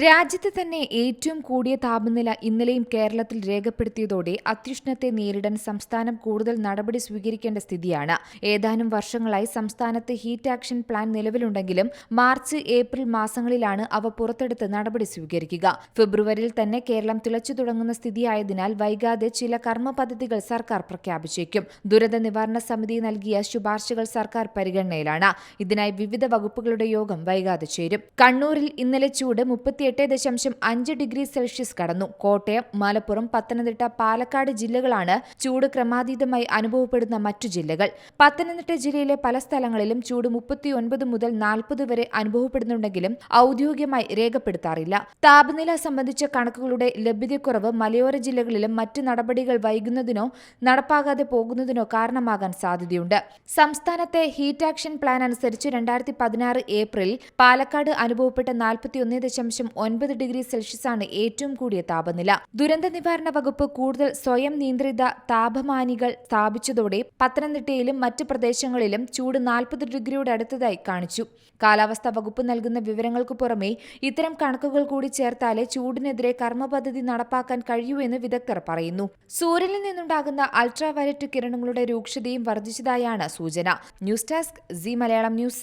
രാജ്യത്ത് തന്നെ ഏറ്റവും കൂടിയ താപനില ഇന്നലെയും കേരളത്തിൽ രേഖപ്പെടുത്തിയതോടെ അത്യുഷ്ണത്തെ നേരിടാൻ സംസ്ഥാനം കൂടുതൽ നടപടി സ്വീകരിക്കേണ്ട സ്ഥിതിയാണ്. ഏതാനും വർഷങ്ങളായി സംസ്ഥാനത്ത് ഹീറ്റ് ആക്ഷൻ പ്ലാൻ നിലവിലുണ്ടെങ്കിലും മാർച്ച് ഏപ്രിൽ മാസങ്ങളിലാണ് അവ പുറത്തെടുത്ത് നടപടി സ്വീകരിക്കുക. ഫെബ്രുവരിയിൽ തന്നെ കേരളം തിളച്ചു തുടങ്ങുന്ന സ്ഥിതിയായതിനാൽ വൈകാതെ ചില കർമ്മ പദ്ധതികൾ സർക്കാർ പ്രഖ്യാപിച്ചേക്കും. ദുരന്ത നിവാരണ സമിതി നൽകിയ ശുപാർശകൾ സർക്കാർ പരിഗണനയിലാണ്. ഇതിനായി വിവിധ വകുപ്പുകളുടെ യോഗം വൈകാതെ ചേരും. കണ്ണൂരിൽ ഇന്നലെ ചൂട് മുപ്പത്തിയെട്ട് ദശാംശം അഞ്ച് ഡിഗ്രി സെൽഷ്യസ് കടന്നു. കോട്ടയം മലപ്പുറം പത്തനംതിട്ട പാലക്കാട് ജില്ലകളാണ് ചൂട് ക്രമാതീതമായി അനുഭവപ്പെടുന്ന മറ്റു ജില്ലകൾ. പത്തനംതിട്ട ജില്ലയിലെ പല സ്ഥലങ്ങളിലും ചൂട് മുപ്പത്തിയൊൻപത് മുതൽ നാൽപ്പത് വരെ അനുഭവപ്പെടുന്നുണ്ടെങ്കിലും ഔദ്യോഗികമായി രേഖപ്പെടുത്താറില്ല. താപനില സംബന്ധിച്ച കണക്കുകളുടെ ലഭ്യതക്കുറവ് മലയോര ജില്ലകളിലും മറ്റ് നടപടികൾ വൈകുന്നതിനോ നടപ്പാകാതെ പോകുന്നതിനോ കാരണമാകാൻ സാധ്യതയുണ്ട്. സംസ്ഥാനത്തെ ഹീറ്റ് ആക്ഷൻ പ്ലാൻ അനുസരിച്ച് രണ്ടായിരത്തി പതിനാറ് ഏപ്രിൽ പാലക്കാട് അനുഭവപ്പെട്ട നാൽപ്പത്തിയൊന്ന് ദശാംശം ഒൻപത് ഡിഗ്രി സെൽഷ്യസാണ് ഏറ്റവും കൂടിയ താപനില. ദുരന്ത നിവാരണ വകുപ്പ് കൂടുതൽ സ്വയം നിയന്ത്രിത താപമാനികൾ സ്ഥാപിച്ചതോടെ പത്തനംതിട്ടയിലും മറ്റ് പ്രദേശങ്ങളിലും ചൂട് നാൽപ്പത് ഡിഗ്രിയോട് അടുത്തതായി കാണിച്ചു. കാലാവസ്ഥാ വകുപ്പ് നൽകുന്ന വിവരങ്ങൾക്ക് പുറമെ ഇത്തരം കണക്കുകൾ കൂടി ചേർത്താലേ ചൂടിനെതിരെ കർമ്മപദ്ധതി നടപ്പാക്കാൻ കഴിയൂ എന്ന് വിദഗ്ധർ പറയുന്നു. സൂര്യനിൽ നിന്നുണ്ടാകുന്ന അൾട്രാവയലറ്റ് കിരണങ്ങളുടെ രൂക്ഷതയും വർദ്ധിച്ചതായാണ് സൂചന. News desk C Malayalam news.